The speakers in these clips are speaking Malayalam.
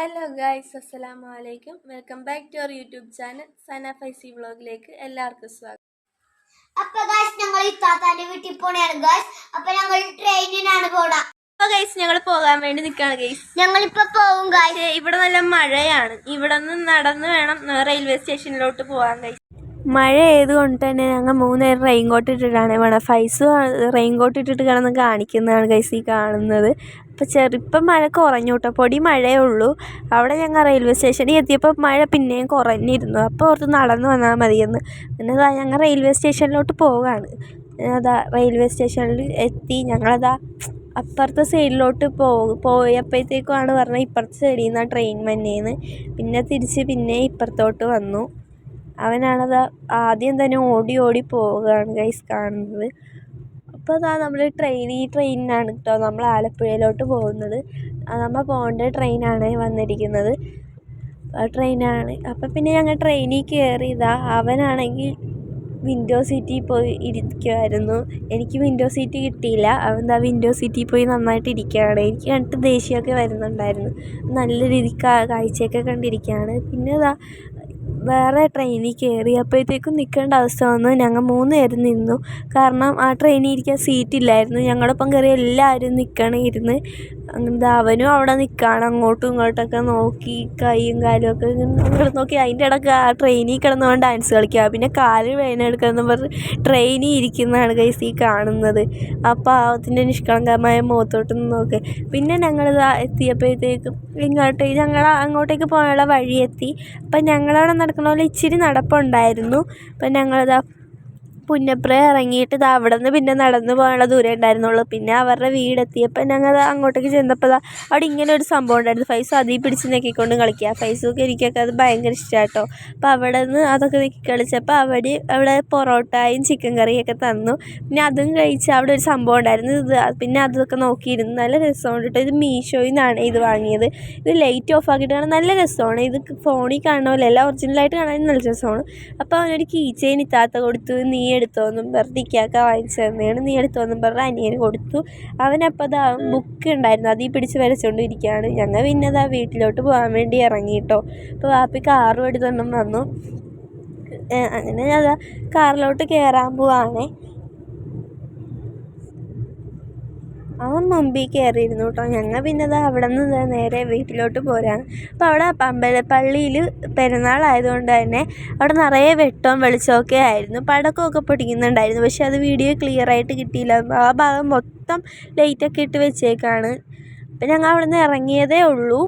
ഹലോ ഗായ്സ് അസ്സലാമു അലൈക്കും. Welcome back to our YouTube channel Sana Faizi വ്ളോഗിലേക്ക് എല്ലാവർക്കും സ്വാഗതം. അപ്പൊ ഗായ്സ് ഞങ്ങൾ ഇത്താത്താന്റെ വീട്ടിൽ പോണയാണ് ഗായ്സ്. അപ്പൊ ഞങ്ങൾ ട്രെയിനിനാണ് പോണ. അപ്പോൾ ഗൈസ് ഞങ്ങൾ പോകാൻ വേണ്ടി നിൽക്കാണ് ഗൈസ് ഞങ്ങളിപ്പോ പോവും പോകും ഗൈസ് ഇവിടെ നല്ല മഴയാണ്. ഇവിടെ നിന്ന് നടന്ന് വേണം റെയിൽവേ സ്റ്റേഷനിലോട്ട് പോകാൻ ഗൈസ് മഴ ആയതുകൊണ്ട് തന്നെ ഞങ്ങൾ മൂന്നേരം റെയിൻ കോട്ട് ഇട്ടിട്ടാണ് വേണം. ഫൈസ് റെയിൻ കോട്ട് ഇട്ടിട്ട് കിടന്ന് കാണിക്കുന്നതാണ് ഗൈസ് ഈ കാണുന്നത്. അപ്പോൾ ചെറുപ്പം മഴ കുറഞ്ഞു കേട്ടോ. പൊടി മഴയേ ഉള്ളൂ. അവിടെ ഞങ്ങൾ റെയിൽവേ സ്റ്റേഷനിൽ എത്തിയപ്പോൾ മഴ പിന്നെയും കുറഞ്ഞിരുന്നു. അപ്പോൾ ഓർത്ത് നടന്നു വന്നാൽ മതിയെന്ന്. പിന്നെ അതാ ഞങ്ങൾ റെയിൽവേ സ്റ്റേഷനിലോട്ട് പോവുകയാണ്. അതാ റെയിൽവേ സ്റ്റേഷനിൽ എത്തി. ഞങ്ങളതാ അപ്പുറത്തെ സൈഡിലോട്ട് പോ പോയപ്പോഴത്തേക്കുമാണ് പറഞ്ഞത് ഇപ്പുറത്തെ സൈഡിൽ നിന്നാണ് ട്രെയിൻ വന്നേന്ന്. പിന്നെ തിരിച്ച് പിന്നെ ഇപ്പുറത്തോട്ട് വന്നു. അവനാണത് ആദ്യം തന്നെ ഓടി ഓടി പോവുകയാണ് ഗൈസ് കാണുന്നത്. അപ്പോൾ അതാ നമ്മൾ ട്രെയിൻ ഈ ട്രെയിനിനാണ് കേട്ടോ നമ്മൾ ആലപ്പുഴയിലോട്ട് പോകുന്നത്. ആ നമ്മൾ പോകേണ്ട ട്രെയിനാണ് വന്നിരിക്കുന്നത്. ആ ട്രെയിനാണ് അപ്പോൾ പിന്നെ ഞങ്ങൾ ട്രെയിനിൽ കയറിയതാ അവനാണെങ്കിൽ വിൻഡോ സീറ്റിൽ പോയി ഇരിക്കുമായിരുന്നു എനിക്ക് വിൻഡോ സീറ്റ് കിട്ടിയില്ല. അവൻ ദാ വിൻഡോ സീറ്റിൽ പോയി നന്നായിട്ട് ഇരിക്കുകയാണ് എനിക്ക് കണ്ടിട്ട് ദേഷ്യമൊക്കെ വരുന്നുണ്ടായിരുന്നു. നല്ല രീതിക്ക് കാഴ്ചയൊക്കെ കണ്ടിരിക്കുകയാണ് പിന്നെ ഇതാ വേറെ ട്രെയിനിൽ കയറിയപ്പോഴത്തേക്കും നിൽക്കേണ്ട അവസ്ഥ വന്നു. ഞങ്ങൾ മൂന്ന് പേരും നിന്നു. കാരണം ആ ട്രെയിനിൽ ഇരിക്കാൻ സീറ്റില്ലായിരുന്നു ഒപ്പം കയറിയ എല്ലാവരും നിൽക്കണം ഇരുന്ന് അവനും അവിടെ നിൽക്കുകയാണ് അങ്ങോട്ടും ഇങ്ങോട്ടൊക്കെ നോക്കി കൈയും കാലും ഒക്കെ ഇങ്ങനെ നോക്കി അതിന്റെ ഇടയ്ക്ക് ആ ട്രെയിനിൽ കിടന്നവൻ ഡാൻസ് കളിക്കുക. പിന്നെ കാൽ വേദനെടുക്കാന്ന് പറഞ്ഞ് ട്രെയിനിൽ ഇരിക്കുന്നതാണ് ഗൈസ് ഈ കാണുന്നത്. ആ പാവത്തിന്റെ നിഷ്കളങ്കമായ മുഖത്തോട്ട് നോക്കി. പിന്നെ ഞങ്ങളിതാ എത്തിയപ്പോഴത്തേക്കും ഇങ്ങോട്ട് ഞങ്ങൾ അങ്ങോട്ടേക്ക് പോകാനുള്ള വഴിയെത്തി. അപ്പം ഞങ്ങളവിടെ നടക്കുന്ന പോലെ ഇച്ചിരി നടപ്പുണ്ടായിരുന്നു. അപ്പം ഞങ്ങളിതാ പുന്നപ്ര ഇറങ്ങിയിട്ട് ഇത് അവിടെ നിന്ന് പിന്നെ നടന്നു പോകാനുള്ള ദൂരം ഉണ്ടായിരുന്നുള്ളൂ. പിന്നെ അവരുടെ വീടെത്തിയപ്പോൾ ഞങ്ങൾ അങ്ങോട്ടേക്ക് ചെന്നപ്പോൾ അവിടെ ഇങ്ങനെ ഒരു സംഭവം ഉണ്ടായിരുന്നു. ഫൈസ് അതിൽ പിടിച്ച് നെക്കിക്കൊണ്ട് കളിക്കുക ഫൈസൊക്കെ എനിക്കൊക്കെ അത് ഭയങ്കര ഇഷ്ടമാട്ടോ അപ്പോൾ അവിടെ നിന്ന് അതൊക്കെ നെക്കി കളിച്ചപ്പോൾ അവിടെ അവിടെ പൊറോട്ടയും ചിക്കൻ കറിയൊക്കെ തന്നു. പിന്നെ അതും കഴിച്ച് അവിടെ ഒരു സംഭവം ഉണ്ടായിരുന്നു. ഇത് പിന്നെ അതൊക്കെ നോക്കിയിരുന്നു. നല്ല രസമുണ്ട് കേട്ടോ ഇത് മീഷോയിൽ നിന്നാണ് ഇത് വാങ്ങിയത്. ഇത് ലൈറ്റ് ഓഫ് ആക്കിയിട്ട് കാണാൻ നല്ല രസമാണ്. ഇത് ഫോണിൽ കാണുന്ന എല്ലാം ഒറിജിനലായിട്ട് കാണാൻ നല്ല രസമാണ്. അപ്പോൾ അവനൊരു കീ ചെയിൻ ഇത്താത്ത കൊടുത്തു. നീ എടുത്തോന്നും പറഞ്ഞ് ഇക്കാക്ക വാങ്ങിച്ചു തന്നെയാണ്. നീ എടുത്തോന്നും പറഞ്ഞ് അനിയന് കൊടുത്തു. അവനപ്പോൾ അതാ ബുക്ക് ഉണ്ടായിരുന്നു. അതീ പിടിച്ച് വരച്ചുകൊണ്ട് ഇരിക്കുകയാണ് ഞങ്ങൾ പിന്നെ അതാ വീട്ടിലോട്ട് പോകാൻ വേണ്ടി ഇറങ്ങി കേട്ടോ അപ്പോൾ വാപ്പി കാറും എടുത്തോണ്ടും വന്നു. അങ്ങനെ അതാ കാറിലോട്ട് കയറാൻ പോവാണേ. അവൻ മുമ്പിൽ കയറിയിരുന്നു കേട്ടോ. ഞങ്ങൾ പിന്നെ അത് അവിടെ നിന്ന് നേരെ വീട്ടിലോട്ട് പോരാണ് അപ്പോൾ അവിടെ അമ്പലപ്പള്ളിയിൽ പെരുന്നാളായതുകൊണ്ട് തന്നെ അവിടെ നിറയെ വെട്ടവും വെളിച്ചമൊക്കെ ആയിരുന്നു. പടക്കമൊക്കെ പൊടിക്കുന്നുണ്ടായിരുന്നു. പക്ഷെ അത് വീഡിയോ ക്ലിയർ ആയിട്ട് കിട്ടിയില്ല. ആ ഭാഗം മൊത്തം ലൈറ്റൊക്കെ ഇട്ട് വെച്ചേക്കാണ്. അപ്പം ഞങ്ങൾ അവിടെ നിന്ന് ഇറങ്ങിയതേ ഉള്ളൂ.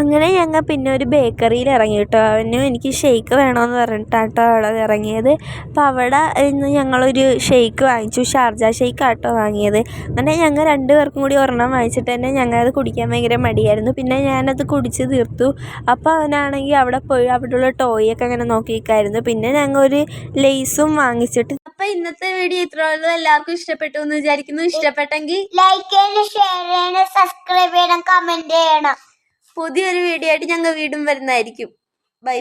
അങ്ങനെ ഞങ്ങൾ പിന്നെ ഒരു ബേക്കറിയിൽ ഇറങ്ങി കേട്ടോ അവന് എനിക്ക് ഷെയ്ക്ക് വേണമെന്ന് പറഞ്ഞിട്ടാണ് കേട്ടോ അവിടെ ഇറങ്ങിയത്. അപ്പോൾ അവിടെ ഇന്ന് ഞങ്ങളൊരു ഷെയ്ക്ക് വാങ്ങിച്ചു. ഷാർജ ഷെയ്ക്ക് ആട്ടോ വാങ്ങിയത്. അങ്ങനെ ഞങ്ങൾ രണ്ട് പേർക്കും കൂടി ഒരെണ്ണം വാങ്ങിച്ചിട്ട് തന്നെ ഞങ്ങളത് കുടിക്കാൻ ഭയങ്കര മടിയായിരുന്നു. പിന്നെ ഞാനത് കുടിച്ച് തീർത്തു. അപ്പോൾ അവനാണെങ്കിൽ അവിടെ പോയി അവിടെയുള്ള ടോയൊക്കെ അങ്ങനെ നോക്കിയിരിക്കായിരുന്നു പിന്നെ ഞങ്ങൾ ഒരു ലേസും വാങ്ങിച്ചിട്ട്. അപ്പോൾ ഇന്നത്തെ വീഡിയോ ഇത്ര ഉള്ളൂ. എല്ലാവർക്കും ഇഷ്ടപ്പെട്ടു എന്ന് വിചാരിക്കുന്നു. ഇഷ്ടപ്പെട്ടെങ്കിൽ ലൈക്ക് ചെയ്യണം ഷെയർ ചെയ്യണം സബ്സ്ക്രൈബ് ചെയ്യണം കമന്റ് ചെയ്യണം. പുതിയൊരു വീഡിയോ ആയിട്ട് ഞങ്ങൾ വീണ്ടും വരുന്നതായിരിക്കും. ബൈ